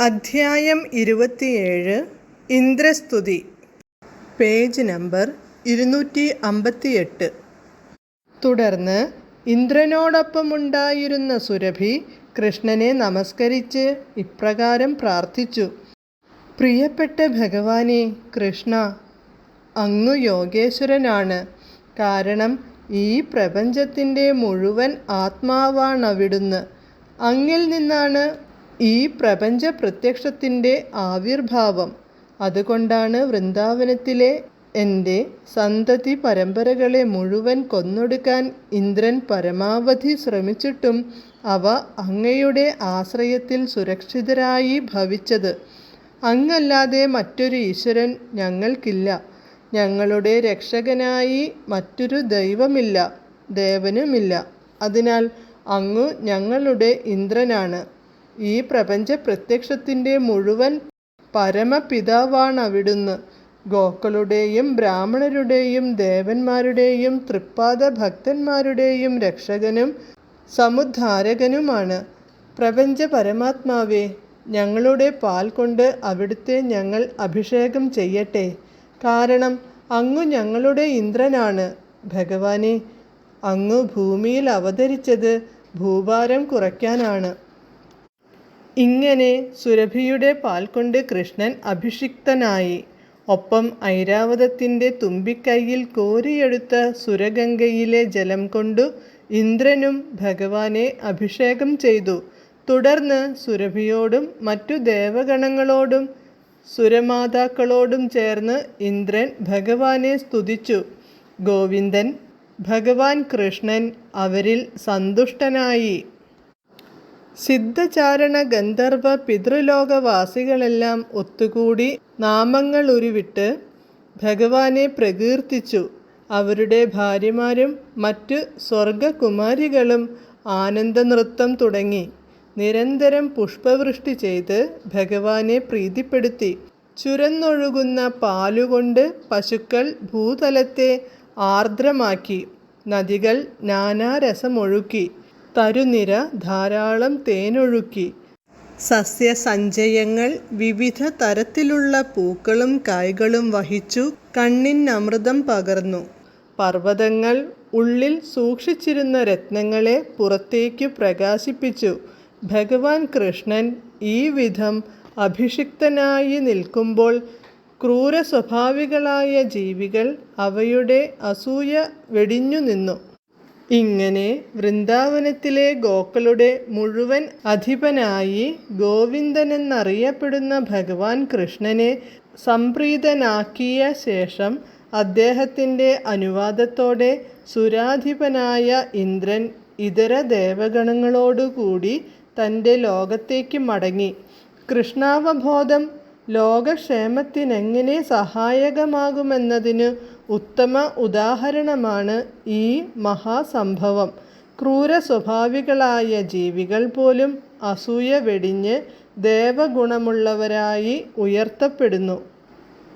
അധ്യായം ഇരുപത്തിയേഴ് ഇന്ദ്രസ്തുതി. Page number ഇരുന്നൂറ്റി അമ്പത്തിയെട്ട് തുടർന്ന് ഇന്ദ്രനോടൊപ്പമുണ്ടായിരുന്ന സുരഭി കൃഷ്ണനെ നമസ്കരിച്ച് ഇപ്രകാരം പ്രാർത്ഥിച്ചു. പ്രിയപ്പെട്ട ഭഗവാനെ കൃഷ്ണ അങ്ങു യോഗേശ്വരനാണ്. കാരണം ഈ പ്രപഞ്ചത്തിന്റെ മുഴുവൻ ആത്മാവാണവിടുന്ന്. അങ്ങിൽ നിന്നാണ് ഈ പ്രപഞ്ച പ്രത്യക്ഷത്തിന്റെ ആവിർഭാവം. അതുകൊണ്ടാണ് വൃന്ദാവനത്തിലെ എന്റെ സന്തതി പരമ്പരകളെ മുഴുവൻ കൊന്നൊടുക്കാൻ ഇന്ദ്രൻ പരമാവധി ശ്രമിച്ചിട്ടും അവ അങ്ങയുടെ ആശ്രയത്തിൽ സുരക്ഷിതരായി ഭവിച്ചത്. അങ്ങല്ലാതെ മറ്റൊരു ഈശ്വരൻ ഞങ്ങൾക്കില്ല. ഞങ്ങളുടെ രക്ഷകനായി മറ്റൊരു ദൈവമില്ല ദേവനുമില്ല. അതിനാൽ അങ്ങു ഞങ്ങളുടെ ഇന്ദ്രനാണ്. ഈ പ്രപഞ്ച പ്രത്യക്ഷത്തിന്റെ മുഴുവൻ പരമപിതാവാണവിടുന്ന്. ഗോക്കളുടെയും ബ്രാഹ്മണരുടെയും ദേവന്മാരുടെയും തൃപ്പാദ ഭക്തന്മാരുടെയും രക്ഷകനും സമുദ്ധാരകനുമാണ്. പ്രപഞ്ച പരമാത്മാവേ ഞങ്ങളുടെ പാൽ കൊണ്ട് അവിടുത്തെ ഞങ്ങൾ അഭിഷേകം ചെയ്യട്ടെ. കാരണം അങ്ങു ഞങ്ങളുടെ ഇന്ദ്രനാണ്. ഭഗവാനെ അങ്ങു ഭൂമിയിൽ അവതരിച്ചത് ഭൂഭാരം കുറയ്ക്കാനാണ്. ഇങ്ങനെ സുരഭിയുടെ പാൽ കൊണ്ട് കൃഷ്ണൻ അഭിഷിക്തനായി. ഒപ്പം ഐരാവതത്തിന്റെ തുമ്പിക്കൈയിൽ കോരിയെടുത്ത സുരഗംഗയിലെ ജലം കൊണ്ടു ഇന്ദ്രനും ഭഗവാനെ അഭിഷേകം ചെയ്തു. തുടർന്ന് സുരഭിയോടും മറ്റു ദേവഗണങ്ങളോടും സുരമാതാക്കളോടും ചേർന്ന് ഇന്ദ്രൻ ഭഗവാനെ സ്തുതിച്ചു. ഗോവിന്ദൻ ഭഗവാൻ കൃഷ്ണൻ അവരിൽ സന്തുഷ്ടനായി. സിദ്ധചാരണ ഗന്ധർവ പിതൃലോകവാസികളെല്ലാം ഒത്തുകൂടി നാമങ്ങൾ ഉരുവിട്ട് ഭഗവാനെ പ്രകീർത്തിച്ചു. അവരുടെ ഭാര്യമാരും മറ്റു സ്വർഗകുമാരികളും ആനന്ദനൃത്തം തുടങ്ങി. നിരന്തരം പുഷ്പവൃഷ്ടി ചെയ്ത് ഭഗവാനെ പ്രീതിപ്പെടുത്തി. ചുരന്നൊഴുകുന്ന പാലുകൊണ്ട് പശുക്കൾ ഭൂതലത്തെ ആർദ്രമാക്കി. നദികൾ നാനാരസമൊഴുക്കി. തരുനിര ധാരാളം തേനൊഴുക്കി. സസ്യസഞ്ചയങ്ങൾ വിവിധ തരത്തിലുള്ള പൂക്കളും കായ്കളും വഹിച്ചു കണ്ണിനമൃതം പകർന്നു. പർവതങ്ങൾ ഉള്ളിൽ സൂക്ഷിച്ചിരുന്ന രത്നങ്ങളെ പുറത്തേക്കു പ്രകാശിപ്പിച്ചു. ഭഗവാൻ കൃഷ്ണൻ ഈ വിധം അഭിഷിക്തനായി നിൽക്കുമ്പോൾ ക്രൂര സ്വഭാവികളായ ജീവികൾ അവയുടെ അസൂയ വെടിഞ്ഞു നിന്നു. ഇങ്ങനെ വൃന്ദാവനത്തിലെ ഗോക്കളുടെ മുഴുവൻ അധിപനായി ഗോവിന്ദനെന്നറിയപ്പെടുന്ന ഭഗവാൻ കൃഷ്ണനെ സംപ്രീതനാക്കിയ ശേഷം അദ്ദേഹത്തിന്റെ അനുവാദത്തോടെ സുരാധിപനായ ഇന്ദ്രൻ ഇതര ദേവഗണങ്ങളോടുകൂടി തന്റെ ലോകത്തേക്ക് മടങ്ങി. കൃഷ്ണാവബോധം ലോകക്ഷേമത്തിനെങ്ങനെ സഹായകമാകുമെന്നതിന് ഉത്തമ ഉദാഹരണമാണ് ഈ മഹാസംഭവം. ക്രൂര സ്വഭാവികളായ ജീവികൾ പോലും അസൂയ വെടിഞ്ഞ് ദേവഗുണമുള്ളവരായി ഉയർത്തപ്പെടുന്നു.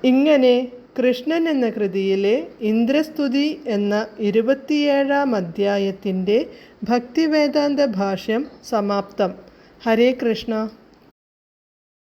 ഇങ്ങനെ കൃഷ്ണൻ എന്ന കൃതിയിലെ ഇന്ദ്രസ്തുതി എന്ന ഇരുപത്തിയേഴാം അധ്യായത്തിന്റെ ഭക്തിവേദാന്ത ഭാഷ്യം സമാപ്തം. ഹരേ കൃഷ്ണ.